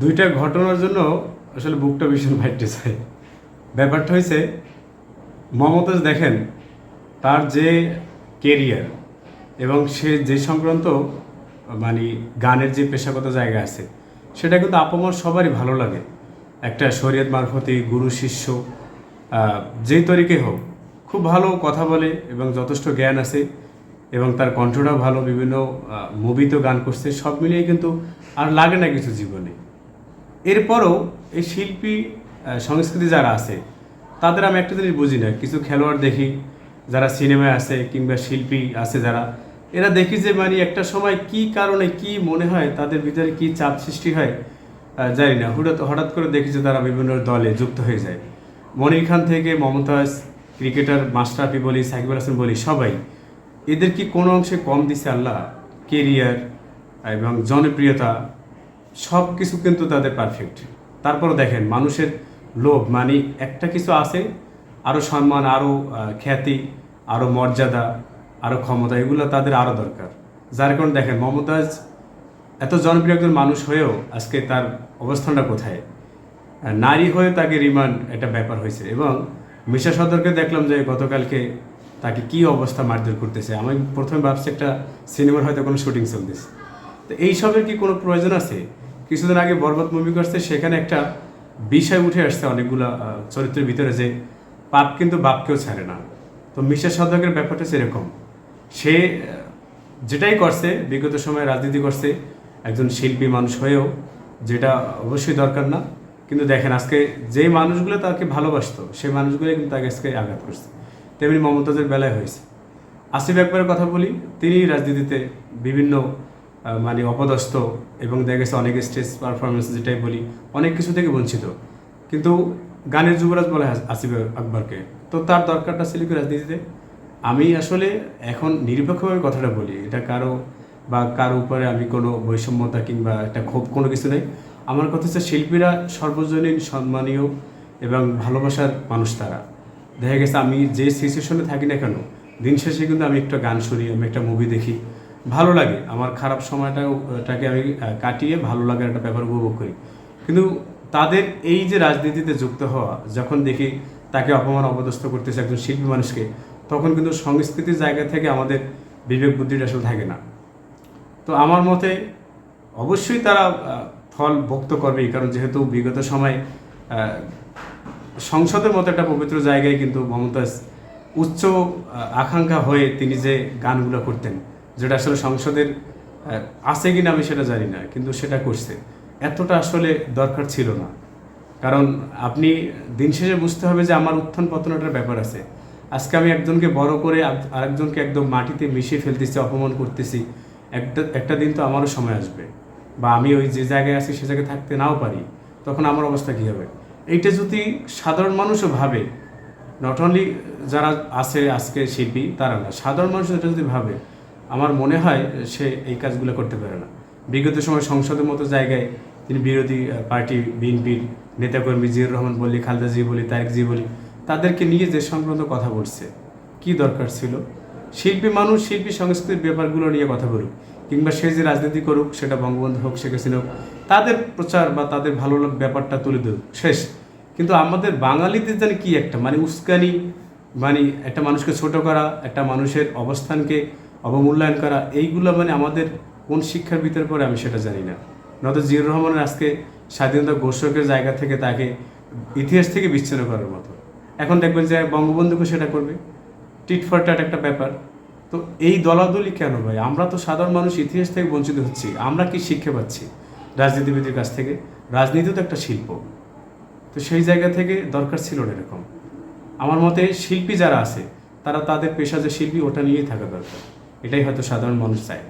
দুইটা ঘটনার জন্য আসলে বুকটা ভীষণ ফাইটে যায়। ব্যাপারটা হয়েছে মমতাজ দেখেন, তার যে কেরিয়ার এবং সে যে সংক্রান্ত মানে গানের যে পেশাগত জায়গা আছে, সেটা কিন্তু আপমর সবারই ভালো লাগে। একটা শরীয়ত মারফতি, গুরু শিষ্য যেই তরিকে হোক, খুব ভালো কথা বলে এবং যথেষ্ট জ্ঞান আছে এবং তার কণ্ঠটাও ভালো, বিভিন্ন মুভিতেও গান করছে, সব মিলিয়ে কিন্তু আর লাগে না কিছু জীবনে। এরপরও এই শিল্পী সংস্কৃতি যারা আছে, তাদের আমি একটা জিনিস বুঝি না। কিছু খেলোয়াড় দেখি, যারা সিনেমায় আছে কিংবা শিল্পী আছে যারা, এরা দেখি যে মানে একটা সময় কি কারণে কি মনে হয়, তাদের ভিতরে কি চাপ সৃষ্টি হয় জানি না। হঠাৎ হঠাৎ করে দেখি যে তারা বিভিন্ন দলে যুক্ত হয়ে যায়। মনির খান থেকে মমতাজ ক্রিকেটার মাস্টারপি বলি, সাকিব হাসান বলি, সবাই। এদের কি কোনো অংশে কম দিছে আল্লাহ? কেরিয়ার এবং জনপ্রিয়তা সব কিছু কিন্তু তাদের পারফেক্ট তারপর দেখেন, মানুষের লোভ মানে একটা কিছু আছে আরও সম্মান আরও খ্যাতি আরও মর্যাদা আরও ক্ষমতা, এগুলো তাদের আরও দরকার। যার কারণে দেখেন, মমতাজ এত জনপ্রিয় একজন মানুষ হয়েও আজকে তার অবস্থানটা কোথায়? নারী হয়ে তাকে রিমান্ড একটা ব্যাপার হয়েছে এবং মিশা সদরকে দেখলাম যে গতকালকে তাকে কি অবস্থা মারধর করতেছে। আমি প্রথমে ভাবছি একটা সিনেমার হয়তো কোনো শুটিং চলতেছে। তো এইসবের কি কোনো প্রয়োজন আছে? কিছুদিন আগে বরবাদ মুভি করছে সেখানে একটা বিষয় উঠে আসছে অনেকগুলো চরিত্রের ভিতরে যে পাপ কিন্তু বাপকেও ছাড়ে না। তো মিশা সদকের ব্যাপারটা সেরকম। সে যেটাই করছে, বিগত সময়ে রাজনীতি করছে, একজন শিল্পী মানুষ হয়েও যেটা অবশ্যই দরকার না। কিন্তু দেখেন, আজকে যে মানুষগুলো তাকে ভালোবাসতো, সেই মানুষগুলো কিন্তু তাকে আজকে আঘাত করছে। তেমনি মমতাজের বেলায় হয়েছে। আসিফ একবারের কথা বলি, তিনি রাজনীতিতে বিভিন্ন মানে অপদস্থ এবং দেখা গেছে অনেক স্টেজ পারফরমেন্স যেটাই বলি, অনেক কিছু থেকে বঞ্চিত। কিন্তু গানের যুবরাজ বলে আস- আসিফ আকবরকে। তো তার দরকারটা ছিল কি রাজনীতিতে? আমি আসলে এখন নিরপেক্ষভাবে কথাটা বলি, এটা কারও বা কারও উপরে আমি কোনো বৈষম্যতা কিংবা একটা ক্ষোভ কোনো কিছু নেই। আমার কথা হচ্ছে শিল্পীরা সর্বজনীন সম্মানীয় এবং ভালোবাসার মানুষ তারা। দেখা গেছে আমি যে সিচুয়েশনে থাকি না কেন, দিন শেষে কিন্তু আমি একটা গান শুনি, আমি একটা মুভি দেখি। ভালো লাগে। আমার খারাপ সময়টাও টাকে আমি কাটিয়ে ভালো লাগার একটা ব্যাপার উপভোগ করি। কিন্তু তাদের এই যে রাজনীতিতে যুক্ত হওয়া, যখন দেখি তাকে অপমান অপদস্থ করতেছে একজন শিল্পী মানুষকে, তখন কিন্তু সংস্কৃতির জায়গা থেকে আমাদের বিবেক বুদ্ধিটা আসলে থাকে না। তো আমার মতে অবশ্যই তারা ফল ভোক্ত করবেই কারণ যেহেতু বিগত সময় সংসদের মতো একটা পবিত্র জায়গায় কিন্তু মমতাজ উচ্চ আকাঙ্ক্ষা হয়ে তিনি যে গানগুলো করতেন যেটা আসলে সংসদের আছে কিনা আমি সেটা জানি না, কিন্তু সেটা করছে। এতটা আসলে দরকার ছিল না। কারণ আপনি দিন শেষে বুঝতে হবে যে আমার উত্থান পতনটার ব্যাপার আছে। আজকে আমি একজনকে বড় করে আরেকজনকে একদম মাটিতে মিশিয়ে ফেলতেছি, অপমান করতেছি, একটা একটা দিন তো আমারও সময় আসবে। বা আমি ওই যে জায়গায় আছি সে জায়গায় থাকতে নাও পারি, তখন আমার অবস্থা কী হবে? এইটা যদি সাধারণ মানুষও ভাবে নট অনলি যারা আছে আজকে শিল্পী, তারা না, সাধারণ মানুষ এটা যদি ভাবে আমার মনে হয় সে এই কাজগুলো করতে পারে না। বিগত সময় সংসদের মতো জায়গায় তিনি বিরোধী পার্টি বিএনপির নেতাকর্মী জিয়ুর রহমান বলি, খালেদা জি বলি, তারেক জি বলি, তাদেরকে নিয়ে যে সংক্রান্ত কথা বলছে, কি দরকার ছিল? শিল্পী মানুষ, শিল্পী সংস্কৃতির ব্যাপারগুলো নিয়ে কথা বলুক, কিংবা সে যে রাজনীতি করুক, সেটা বঙ্গবন্ধু হোক, শেখ হাসিনা হোক, তাদের প্রচার বা তাদের ভালো ব্যাপারটা তুলে ধরুক, শেষ। কিন্তু আমাদের বাঙালিদের জানি কি একটা মানে উস্কানি মানে একটা মানুষকে ছোট করা, একটা মানুষের অবস্থানকে অবমূল্যায়ন করা, এইগুলো মানে আমাদের কোন শিক্ষার ভিতরে পড়ে আমি সেটা জানি না। নয়তো জিয়ুর রহমানের আজকে স্বাধীনতা ঘোষকের জায়গা থেকে তাকে ইতিহাস থেকে বিচ্ছিন্ন করার মতো। এখন দেখবেন যে বঙ্গবন্ধুকে সেটা করবে। টিট ফর ট্যাট একটা ব্যাপার। তো এই দলাদলি কেন ভাই? আমরা তো সাধারণ মানুষ ইতিহাস থেকে বঞ্চিত হচ্ছি। আমরা কি শিক্ষা পাচ্ছি রাজনীতিবিদের কাছ থেকে? রাজনীতি তো একটা শিল্প। তো সেই জায়গা থেকে দরকার ছিল না এরকম। আমার মতে শিল্পী যারা আছে, তারা তাদের পেশা যে শিল্পী, ওটা নিয়েই থাকা দরকার। এটাই হয়তো সাধারণ মানুষ চায়।